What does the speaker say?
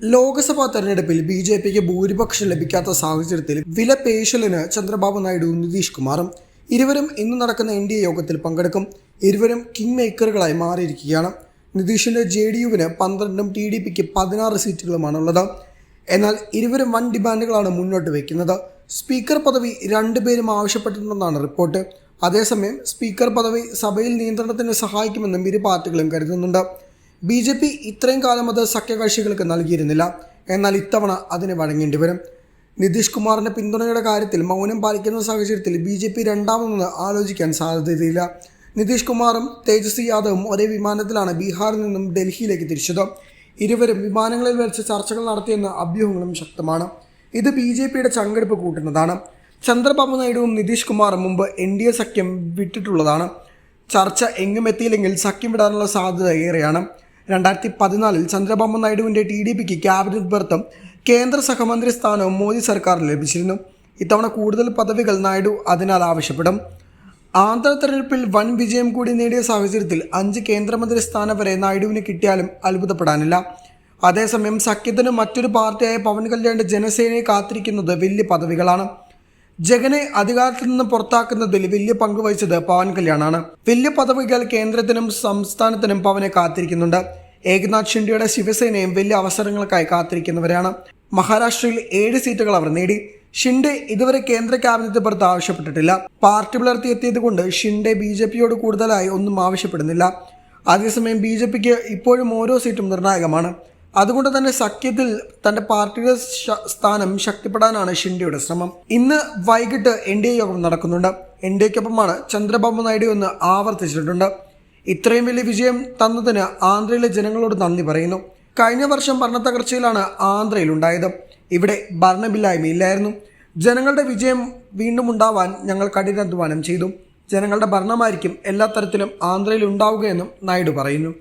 ലോക്സഭാ തെരഞ്ഞെടുപ്പിൽ B J പിക്ക് ഭൂരിപക്ഷം ലഭിക്കാത്ത സാഹചര്യത്തിൽ വില പേശലിന് ചന്ദ്രബാബു നായിഡുവും നിതീഷ് കുമാറും ഇരുവരും ഇന്ന് നടക്കുന്ന എൻ ഡി എ യോഗത്തിൽ പങ്കെടുക്കും. ഇരുവരും കിങ് മേക്കറുകളായി മാറിയിരിക്കുകയാണ്. നിതീഷിന്റെ ജെ ഡി യുവിന് പന്ത്രണ്ടും ടി ഡി പിക്ക് പതിനാറ് സീറ്റുകളുമാണുള്ളത്. എന്നാൽ ഇരുവരും വൻ ഡിമാൻഡുകളാണ് മുന്നോട്ട് വയ്ക്കുന്നത്. സ്പീക്കർ പദവി രണ്ടുപേരും ആവശ്യപ്പെട്ടിട്ടുണ്ടെന്നാണ് റിപ്പോർട്ട്. അതേസമയം സ്പീക്കർ പദവി സഭയിൽ നിയന്ത്രണത്തിന് സഹായിക്കുമെന്നും ഇരു പാർട്ടികളും കരുതുന്നുണ്ട്. ബി ജെ പി ഇത്രയും കാലം അത് സഖ്യകക്ഷികൾക്ക് നൽകിയിരുന്നില്ല. എന്നാൽ ഇത്തവണ അതിന് വഴങ്ങേണ്ടി വരും. നിതീഷ് കുമാറിന്റെ പിന്തുണയുടെ കാര്യത്തിൽ മൗനം പാലിക്കുന്ന സാഹചര്യത്തിൽ ബി ജെ പി രണ്ടാമതൊന്ന് ആലോചിക്കാൻ സാധ്യതയില്ല. നിതീഷ് കുമാറും തേജസ്വി യാദവും ഒരേ വിമാനത്തിലാണ് ബീഹാറിൽ നിന്നും ഡൽഹിയിലേക്ക് തിരിച്ചത്. ഇരുവരും വിമാനങ്ങളിൽ വെച്ച് ചർച്ചകൾ നടത്തിയെന്ന അഭ്യൂഹങ്ങളും ശക്തമാണ്. ഇത് ബി ജെ പിയുടെ ചങ്കെടുപ്പ് കൂട്ടുന്നതാണ്. ചന്ദ്രബാബു നായിഡുവും നിതീഷ് കുമാറും മുമ്പ് എൻ ഡി എ സഖ്യം വിട്ടിട്ടുള്ളതാണ്. ചർച്ച എങ്ങും എത്തിയില്ലെങ്കിൽ സഖ്യം വിടാനുള്ള സാധ്യത ഏറെയാണ്. രണ്ടായിരത്തി പതിനാലിൽ ചന്ദ്രബാബു നായിഡുവിന്റെ ടി ഡി പിക്ക് ക്യാബിനറ്റ് ബർത്തും കേന്ദ്ര സഹമന്ത്രി സ്ഥാനവും മോദി സർക്കാരിന് ലഭിച്ചിരുന്നു. ഇത്തവണ കൂടുതൽ പദവികൾ നായിഡു അതിനാൽ ആവശ്യപ്പെടും. ആന്ധ്ര തെരഞ്ഞെടുപ്പിൽ വൻ വിജയം കൂടി നേടിയ സാഹചര്യത്തിൽ അഞ്ച് കേന്ദ്രമന്ത്രി സ്ഥാനം വരെ നായിഡുവിന് കിട്ടിയാലും അത്ഭുതപ്പെടാനില്ല. അതേസമയം സഖ്യത്തിന് മറ്റൊരു പാർട്ടിയായ പവൻ കല്യാണിന്റെ ജനസേനയെ കാത്തിരിക്കുന്നത് വലിയ പദവികളാണ്. ജഗനെ അധികാരത്തിൽ നിന്ന് പുറത്താക്കുന്നതിൽ വലിയ പങ്ക് വഹിച്ചത് പവൻ കല്യാണാണ്. വലിയ പദവികൾ കേന്ദ്രത്തിനും സംസ്ഥാനത്തിനും പവനെ കാത്തിരിക്കുന്നുണ്ട്. ഏകനാഥ് ഷിൻഡെയുടെ ശിവസേനയും വലിയ അവസരങ്ങൾക്കായി കാത്തിരിക്കുന്നവരാണ്. മഹാരാഷ്ട്രയിൽ ഏഴ് സീറ്റുകൾ അവർ നേടി. ഷിൻഡെ ഇതുവരെ കേന്ദ്ര ക്യാബിനറ്റ് പുറത്ത് ആവശ്യപ്പെട്ടിട്ടില്ല. പാർട്ടി പിളർത്തി എത്തിയത് കൊണ്ട് ഷിൻഡെ ബി ജെ പിയോട് കൂടുതലായി ഒന്നും ആവശ്യപ്പെടുന്നില്ല. അതേസമയം ബി ജെ പിക്ക് ഇപ്പോഴും ഓരോ സീറ്റും നിർണായകമാണ്. അതുകൊണ്ട് തന്നെ സഖ്യത്തിൽ തന്റെ പാർട്ടിയുടെ സ്ഥാനം ശക്തിപ്പെടാനാണ് ഷിൻഡെയുടെ ശ്രമം. ഇന്ന് വൈകിട്ട് എൻ ഡി എ യോഗം നടക്കുന്നുണ്ട്. എൻ ഡി എക്കൊപ്പമാണ് ചന്ദ്രബാബു നായിഡു എന്ന് ആവർത്തിച്ചിട്ടുണ്ട്. ഇത്രയും വലിയ വിജയം തന്നതിന് ആന്ധ്രയിലെ ജനങ്ങളോട് നന്ദി പറയുന്നു. കഴിഞ്ഞ വർഷം ഭരണത്തകർച്ചയിലാണ് ആന്ധ്രയിലുണ്ടായത്. ഇവിടെ ഭരണമില്ലായ്മയില്ലായിരുന്നു. ജനങ്ങളുടെ വിജയം വീണ്ടും ഉണ്ടാവാൻ ഞങ്ങൾ കഠിനാധ്വാനം ചെയ്തു. ജനങ്ങളുടെ ഭരണമായിരിക്കും എല്ലാ തരത്തിലും ആന്ധ്രയിൽ ഉണ്ടാവുകയെന്നും നായിഡു പറയുന്നു.